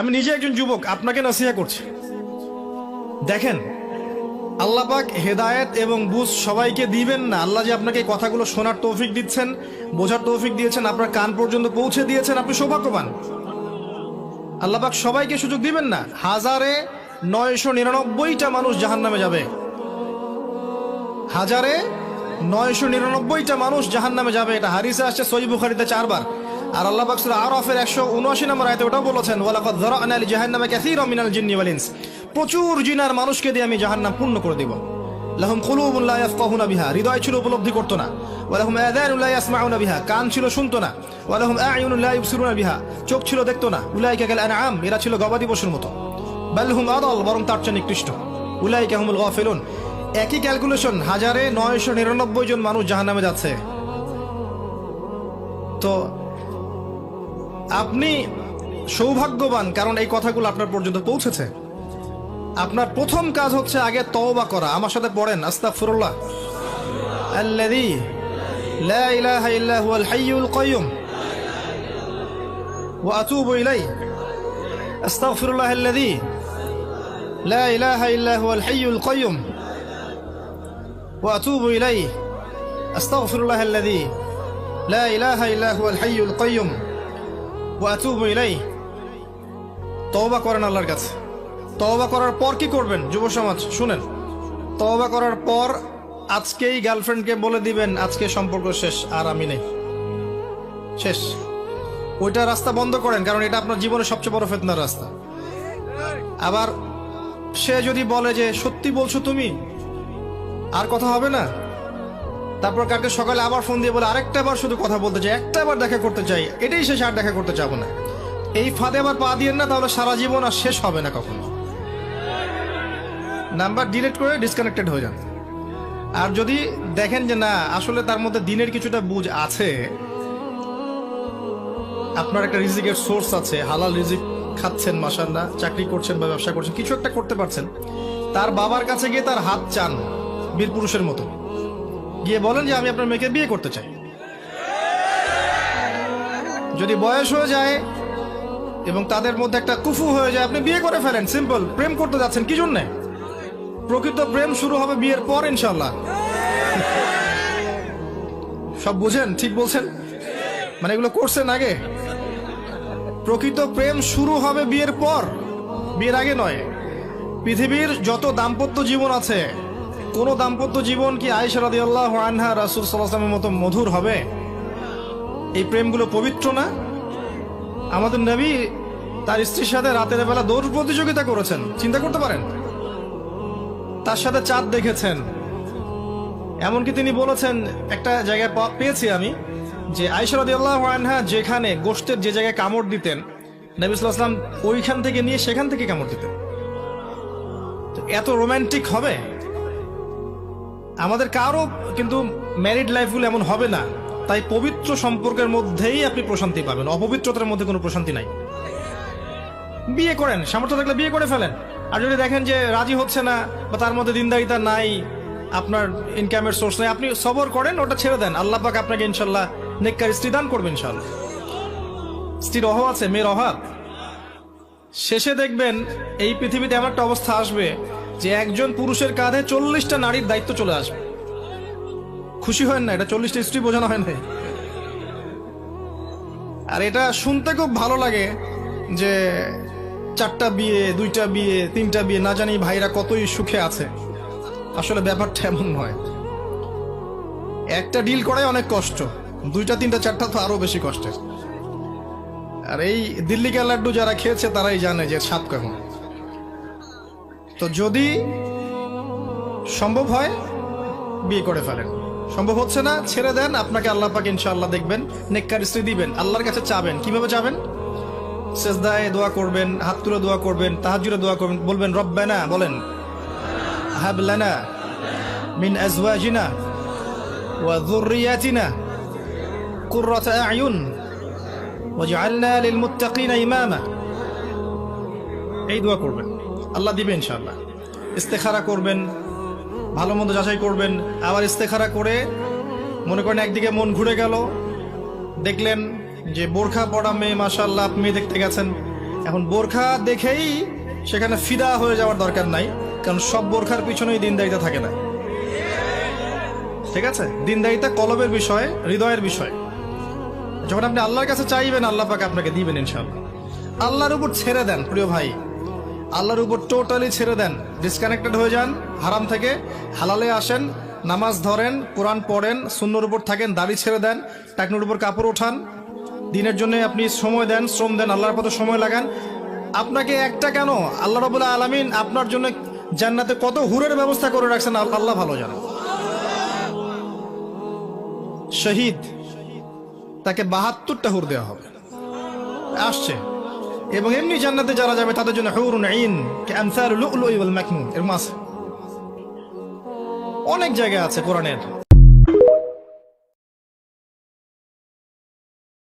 আমি নিজে একজন যুবক, আপনাকে নসিহা করছি। দেখেন, আল্লাহ পাক হেদায়েত এবং বুঝ সবাইকে দিবেন না। আল্লাহ যে আপনাকে কথাগুলো শোনার তৌফিক দিচ্ছেন, বোঝার তৌফিক দিয়েছেন, আপনার কান পর্যন্ত পৌঁছে দিয়েছেন, আপনি সৌভাগ্যবান। আল্লাহ পাক সবাইকে সুযোগ দিবেন না। হাজারে নয়শো নিরানব্বইটা মানুষ জাহান্নামে যাবে। হাজারে নয়শো নিরানব্বইটা মানুষ জাহান্নামে যাবে। এটা হারিসে আসছে সই বুখারিতে চারবার। আর আল্লাহ পাক সূরা আরফের একশো উনআশি নম্বর আয়তে ওটাও বলেছেন, ওয়ালাকাদ যারা'না লি জাহান্নামে কাসীরাম মিনাল জিন্নি ওয়াল ইনস। প্রচুর জিনার মানুষকে দিয়ে আমি জাহান্নাম পূর্ণ করে দিব। লাহুম কুলুবুন লা ইয়াফকাহুনা বিহা, হৃদয় ছিল উপলব্ধি করতো না। ওয়ালাহুম লা ইয়াসমাউনা বিহা, কান ছিল শুনতো না। ওয়ালাহুম লা ইবসিরুনা বিহা, চোখ ছিল দেখতো না। উলাইকা কাল আনআম, এরা ছিল গবাদি পশুর মতো। বাল হুম আদাল, বরং তার চেয়ে নিকৃষ্ট। উলাইকা হুমুল গাফিলুন। একই ক্যালকুলেশন, হাজারে নয়শো নিরানব্বই জন মানুষ জাহান্নামে যাচ্ছে। তো আপনি সৌভাগ্যবান, কারণ এই কথাগুলো আপনার পর্যন্ত পৌঁছেছে। আপনার প্রথম কাজ হচ্ছে আগে তওবা করা। আমার সাথে পড়েন, আস্তাগফিরুল্লাহ। আল্লাযী লা ইলাহা ইল্লা হুয়াল হাইয়ুল কাইয়ুম ওয়া আতুবু ইলাইহি। আস্তাগফিরুল্লাহ আল্লাযী লা ইলাহা ইল্লা হুয়াল হাইয়ুল কাইয়ুম ওয়া আতুবু ইলাইহি। আস্তাগফিরুল্লাহ আল্লাযী লা ইলাহা ইল্লা হুয়াল হাইয়ুল কাইয়ুম ওয়াতুবু ইলাই তওবা করেন আল্লাহর কাছে। তওবা করার পর কি করবেন, যুব সমাজ? শুনেন। তওবা করার পর আজকেই গার্লফ্রেন্ডকে বলে দিবেন, আজকে সম্পর্ক শেষ, আর আমি নেই। শেষ। ওইটা রাস্তা বন্ধ করেন, কারণ এটা আপনার জীবনের সবচেয়ে বড় ফেতনার রাস্তা। আবার সে যদি বলে যে, সত্যি বলছো তুমি? আর কথা হবে না। তারপর কালকে সকালে আবার ফোন দিয়ে বলে আরেকটা বার শুধু কথা বলতে চাই, একটা বার দেখা করতে চাই, এটাই শেষ আর দেখা করতে চাবো না। এই ফাঁদে আবার পা দিয়েন না, তাহলে সারা জীবন আর শেষ হবে না কখনো। নাম্বার ডিলিট করে ডিসকানেক্টেড হয়ে যান। আর যদি দেখেন যে না, আসলে তার মধ্যে দিনের কিছুটা বুঝ আছে, আপনার একটা রিজিকের সোর্স আছে, হালাল রিজিক খাচ্ছেন মাসাল্লাহ চাকরি করছেন বা ব্যবসা করছেন, কিছু একটা করতে পারছেন, তার বাবার কাছে গিয়ে তার হাত চান বীর পুরুষের মতো। গিয়ে বলেন যে আমি আপনার মেয়েকে বিয়ে করতে চাই। যদি বয়স হয়ে যায় এবং তাদের মধ্যে একটা কুফু হয়ে যায়, আপনি বিয়ে করে ফেলেন। সিম্পল প্রেম করতে যাচ্ছেন কি জন্যে? প্রকৃত প্রেম শুরু হবে বিয়ের পর ইনশাল্লাহ সব বুঝেন? ঠিক বলছেন? মানে এগুলো করছেন আগে? প্রকৃত প্রেম শুরু হবে বিয়ের পর। বিয়ের আগে নয়। পৃথিবীর যত দাম্পত্য জীবন আছে কোন দাম্পত্য জীবন কি আয়েশা রাদিয়াল্লাহ আনহা রাসূল আলাইহি মতো মধুর হবে? এই প্রেমগুলো পবিত্র না? আমাদের নবী তার স্ত্রীর সাথে রাতের বেলা দৌড় প্রতিযোগিতা করেছেন। চিন্তা করতে পারেন? তার সাথে চাঁদ দেখেছেন। এমনকি তিনি বলেছেন, একটা জায়গায় পেয়েছি আমি, যে রাদিয়াল্লাহু আনহা যেখানে গোশতের যে জায়গায় কামড় দিতেন, নবী সাল্লাল্লাহু ওইখান থেকে নিয়ে সেখান থেকে কামড় দিতেন। এত রোমান্টিক হবে? আমাদের কারও কিন্তু ম্যারিড লাইফগুলো এমন হবে না। তাই পবিত্র সম্পর্কের মধ্যেই আপনি প্রশান্তি পাবেন। অপবিত্রতার মধ্যে কোনো প্রশান্তি নাই। বিয়ে করেন, সামর্থ্য থাকলে বিয়ে করে ফেলেন। আর যদি দেখেন যে রাজি হচ্ছে না বা তার মধ্যে দিনদারিতা নাই, আপনার ইনকামের সোর্স নেই, আপনি সবর করেন, ওটা ছেড়ে দেন। আল্লাহ পাক আপনাকে ইনশাল্লাহ নেককার স্ত্রী দান করবেন ইনশাল্লাহ স্ত্রীর অভাব আছে, মেয়ের অভাব। শেষে দেখবেন এই পৃথিবীতে এমন একটা অবস্থা আসবে যে একজন পুরুষের কাঁধে চল্লিশটা নারীর দায়িত্ব চলে আসবে। খুশি হয় না, এটা চল্লিশটা স্ত্রী বোঝানো হয় না আর এটা শুনতে খুব ভালো লাগে যে চারটা বিয়ে, দুইটা বিয়ে, তিনটা বিয়ে, না জানি ভাইরা কতই সুখে আছে। আসলে ব্যাপারটা এমন নয়। একটা ডিল করাই অনেক কষ্ট। দুইটা, তিনটা, চারটা তো আরও বেশি কষ্টের। আর এই দিল্লি লাড্ডু যারা খেয়েছে তারাই জানে যে স্বাদ কেমন। তো যদি সম্ভব হয়, বিয়ে করে ফেলেন। সম্ভব হচ্ছে না, ছেড়ে দেন, আপনাকে আল্লাহ পাক ইনশাআল্লাহ দেখবেন, নেককার স্ত্রী দিবেন, আল্লাহর কাছে চাবেন। কীভাবে চাবেন? সেজদায় দোয়া করবেন, হাত তুলে দোয়া করবেন তাহাজুরে দোয়া করবেন, বলবেন, রব্বানা বলেন, হাব লানা মিন আজওয়াজিনা ওয়া যুররিয়াতিনা কুররাতা আয়ুন ওয়াজআলনা লিল মুত্তাকিনা ইমামা এই দোয়া করবেন। আল্লাহ দিবে ইনশাআল্লাহ। ইস্তেখারা করবেন, ভালো মন্দ যাচাই করবেন। আবার ইস্তেখারা করে মনে করেন একদিকে মন ঘুরে গেল, দেখলেন যে বোরখা পড়া মেয়ে মাসাল্লাহ আপনি দেখতে গেছেন। এখন বোরখা দেখেই সেখানে ফিদা হয়ে যাওয়ার দরকার নাই, কারণ সব বোরখার পিছনেই দিনদারিতা থাকে না। ঠিক আছে? দিনদারিতা কলবের বিষয়, হৃদয়ের বিষয়। যখন আপনি আল্লাহর কাছে চাইবেন, আল্লাহ পাকে আপনাকে দিবেন ইনশাল্লাহ আল্লাহর উপর ছেড়ে দেন, প্রিয় ভাই। আল্লাহর উপর টোটালি ছেড়ে দেন। ডিসকানেক্টেড হয়ে যান, হারাম থেকে। হালালে আসেন, নামাজ ধরেন, কোরআন পড়েন শূন্যর উপর থাকেন, দাড়ি ছেড়ে দেন, টাকনুর উপর কাপড় ওঠান। দিনের জন্য আপনি সময় দেন, শ্রম দেন, আল্লাহর পথে সময় লাগান। আপনাকে একটা কেন? আল্লাহ রবুল্লাহ আলমিন আপনার জন্য জান্নাতে কত হুরের ব্যবস্থা করে রাখছেন, আল- আল্লাহ ভালো জানেন। শহীদ, তাকে বাহাত্তরটা হুর দেওয়া হবে। আসছে। এবং এমনি জান্নাতে যারা যাবে, তাদের জন্য হুরুন আইন ক্যান্সার লুলুই ওয়াল মাকনুন। এর মাস অনেক জায়গা আছে কোরআনের।